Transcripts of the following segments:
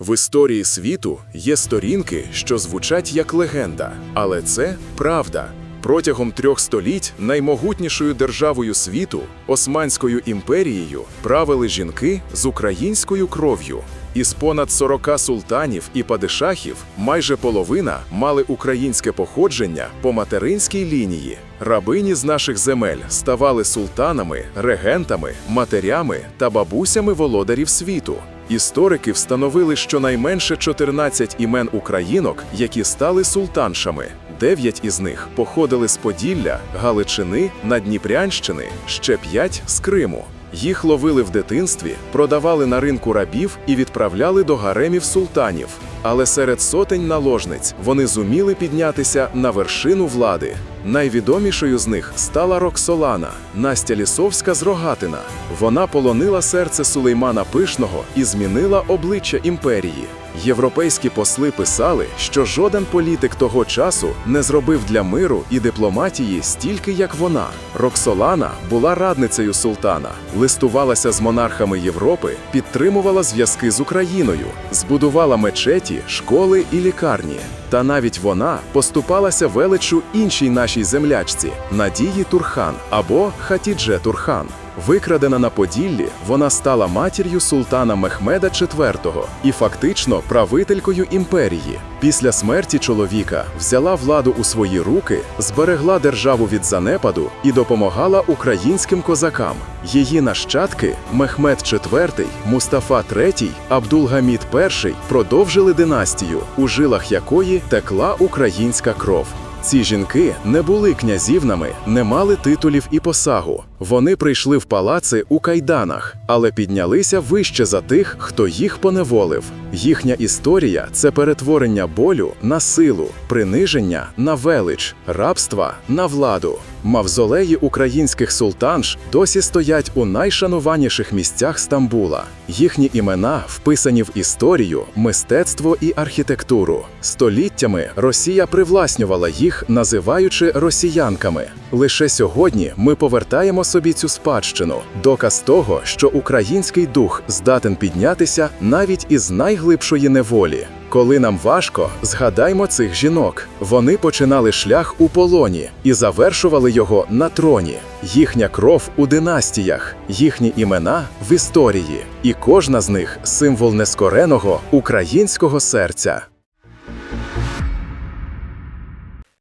В історії світу є сторінки, що звучать як легенда, але це правда. Протягом трьох століть наймогутнішою державою світу, Османською імперією, правили жінки з українською кров'ю. Із понад 40 султанів і падишахів майже половина мали українське походження по материнській лінії. Рабині з наших земель ставали султанами, регентами, матерями та бабусями володарів світу. Історики встановили щонайменше 14 імен українок, які стали султаншами. Дев'ять із них походили з Поділля, Галичини, Надніпрянщини, ще п'ять з Криму. Їх ловили в дитинстві, продавали на ринку рабів і відправляли до гаремів султанів. Але серед сотень наложниць вони зуміли піднятися на вершину влади. Найвідомішою з них стала Роксолана, Настя Лісовська з Рогатина. Вона полонила серце Сулеймана Пишного і змінила обличчя імперії. Європейські посли писали, що жоден політик того часу не зробив для миру і дипломатії стільки, як вона. Роксолана була радницею султана, листувалася з монархами Європи, підтримувала зв'язки з Україною, збудувала мечеті, школи і лікарні. Та навіть вона поступалася величу іншій нашій землячці Надії Турхан або Хатідже Турхан. Викрадена на Поділлі, вона стала матір'ю султана Мехмеда IV і фактично правителькою імперії. Після смерті чоловіка взяла владу у свої руки, зберегла державу від занепаду і допомагала українським козакам. Її нащадки Мехмед IV, Мустафа III, Абдулгамід І продовжили династію, у жилах якої текла українська кров. Ці жінки не були князівнами, не мали титулів і посагу. Вони прийшли в палаци у кайданах, але піднялися вище за тих, хто їх поневолив. Їхня історія це перетворення болю на силу, приниження на велич, рабства на владу. Мавзолеї українських султанш досі стоять у найшанованіших місцях Стамбула. Їхні імена вписані в історію, мистецтво і архітектуру. Століттями Росія привласнювала їх, називаючи росіянками. Лише сьогодні ми повертаємо собі цю спадщину, доказ того, що український дух здатен піднятися навіть із найглибшої неволі. Коли нам важко, згадаймо цих жінок. Вони починали шлях у полоні і завершували його на троні. Їхня кров у династіях, їхні імена в історії, і кожна з них символ нескореного українського серця.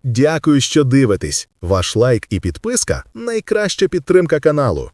Дякую, що дивитесь. Ваш лайк і підписка найкраща підтримка каналу.